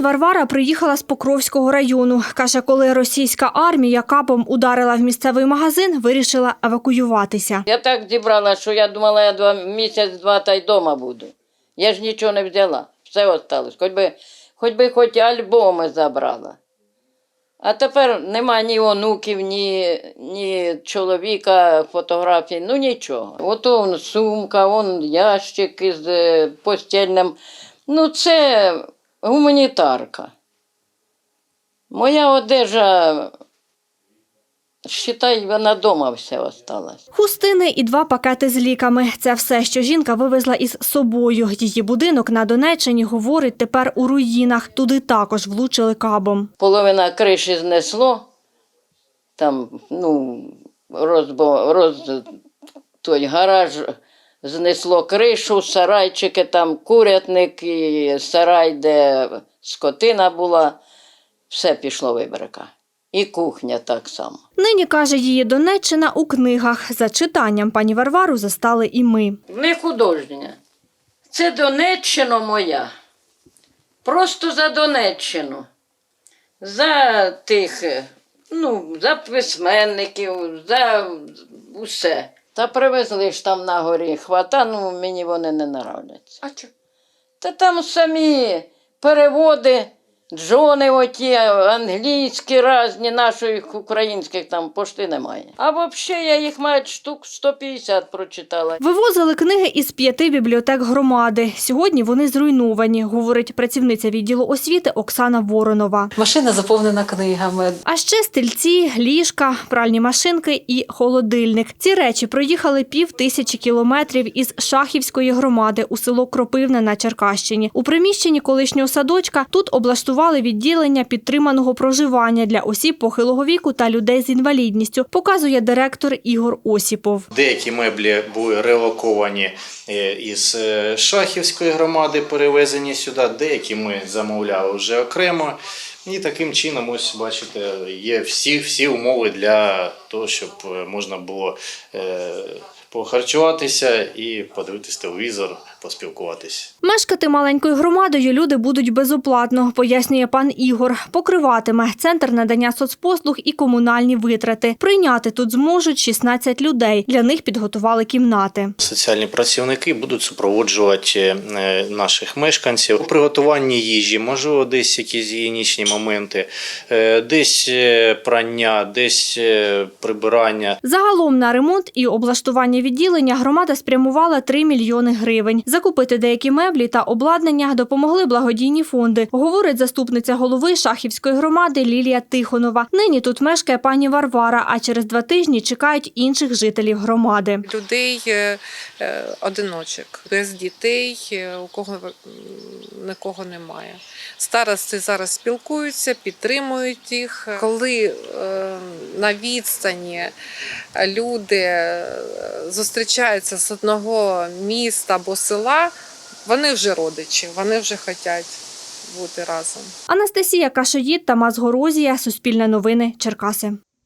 Пані Варвара приїхала з Покровського району. Каже, коли російська армія капом ударила в місцевий магазин, вирішила евакуюватися. Я так зібрала, що я думала, я два місяць-два та й дома буду. Я ж нічого не взяла, все осталось. Хоч би, хоч би хоч альбоми забрала. А тепер нема ні онуків, ні, ні чоловіка, фотографій, ну нічого. Ото сумка, вон ящик із е, постільним. Ну, це гуманітарка. Моя одежа, считай, вона дома вся осталась. Хустини і два пакети з ліками. Це все, що жінка вивезла із собою. Її будинок на Донеччині, говорить, тепер у руїнах. Туди також влучили кабом. половина криші знесло, там, ну, розбо, роз, той гараж знесло кришу, сарайчики, там курятник і сарай, де скотина була, все пішло вибрика. І кухня так само. Нині, каже її Донеччина у книгах. За читанням пані Варвару застали і ми. Не художня. Це Донеччина моя. Просто за Донеччину. За тих, ну, за письменників, за усе. Та привезли ж там на горі хвата, ну мені вони не нравляться. А чо? Та там самі переводи, джони оті, англійські різні, наших українських там пошти немає. А взагалі я їх маю штук 150 прочитала. Вивозили книги із п'яти бібліотек громади. Сьогодні вони зруйновані, говорить працівниця відділу освіти Оксана Воронова. Машина заповнена книгами. А ще стільці, ліжка, пральні машинки і холодильник. Ці речі проїхали пів тисячі кілометрів із Шахівської громади у село Кропивне на Черкащині. У приміщенні колишнього садочка тут облаштували відділення підтриманого проживання для осіб похилого віку та людей з інвалідністю, показує директор Ігор Осіпов. Деякі меблі були релоковані е, із е, Шахівської громади, перевезені сюди, деякі ми замовляли вже окремо. І таким чином, ось бачите, є всі, всі умови для того, щоб е, можна було е, похарчуватися і подивитись телевізор, поспілкуватися. Мешкати маленькою громадою люди будуть безоплатно, пояснює пан Ігор. Покриватиме центр надання соцпослуг і комунальні витрати. Прийняти тут зможуть 16 людей. Для них підготували кімнати. Соціальні працівники будуть супроводжувати е, наших мешканців у приготуванні їжі, можливо, десь якісь гігієнічні моменти, е, десь е, прання, десь е, прибирання. Загалом на ремонт і облаштування відділення громада спрямувала 3 мільйони гривень. Закупити деякі меблі та обладнання допомогли благодійні фонди, говорить заступниця голови Шахівської громади Лілія Тихонова. Нині тут мешкає пані Варвара, а через два тижні чекають інших жителів громади. людей одиночок, без дітей, у кого нікого немає. Старости зараз спілкуються, підтримують їх. Коли е, на відстані люди е, зустрічаються з одного міста або села, вони вже родичі, вони вже хочуть бути разом. Анастасія Кашоїд, Тамас Горозія, Суспільне новини, Черкаси.